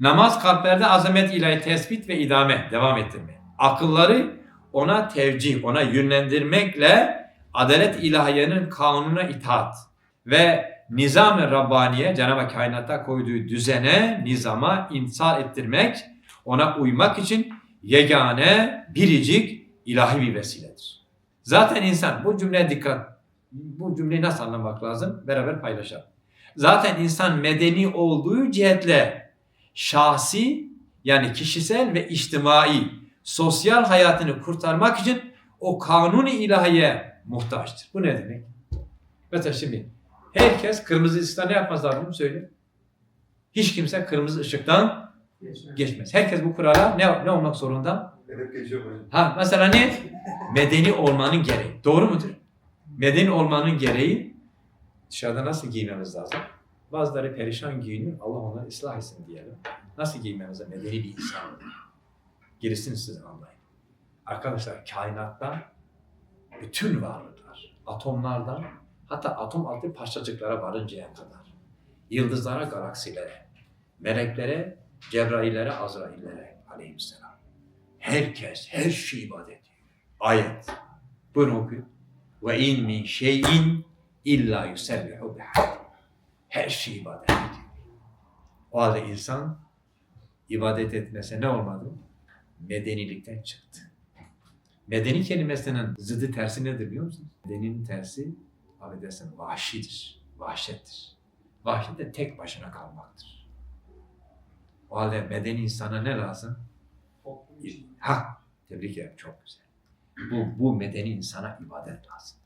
Namaz kalplerde azamet ilahi tespit ve idame, devam ettirme. Akılları ona tevcih, ona yönlendirmekle adalet ilahiyenin kanununa itaat ve nizam-ı Rabbaniye, Cenab-ı Hak kainatta koyduğu düzene, nizama imsal ettirmek, ona uymak için yegane, biricik, ilahi bir vesiledir. Zaten insan, bu cümleye dikkat, bu cümleyi nasıl anlamak lazım? Beraber paylaşalım. Zaten insan medeni olduğu cihetle şahsi yani kişisel ve içtimai sosyal hayatını kurtarmak için o kanuni ilahiye muhtaçtır. Bu ne demek? Mesela şimdi herkes kırmızı ışıkta ne yapmaz lazım söyle. Hiç kimse kırmızı ışıktan geçmez. Herkes bu kurala ne, ne olmak zorunda? Ha mesela ne? Medeni olmanın gereği. Doğru mudur? Medeni olmanın gereği dışarıda nasıl giymemiz lazım? Bazıları perişan giyiniyor. Allah onları ıslah etsin diyelim. Nasıl giymemiz lazım? Medeni bir insan. Gerisini siz anlayın. Arkadaşlar kainatta bütün varlıklar, atomlardan hatta atom altı parçacıklara varıncaya kadar, yıldızlara, galaksilere, meleklere, Cebraillere, Azraillere aleyhisselam. Herkes, her şey ibadet. Ayet. Bunu okuyun. Ve in min şeyin illa yusebbihu bihamdi. Her şey ibadet ediyor. O halde insan ibadet etmese ne olmadı? Medenilikten çıktı. Medeni kelimesinin zıddı tersi nedir biliyor musunuz? Medeninin tersi affedersin vahşidir, vahşettir. Vahşet de tek başına kalmaktır. O halde medeni insana ne lazım? Ha, tebrik ederim çok güzel. Bu, bu medeni insana ibadet lazım.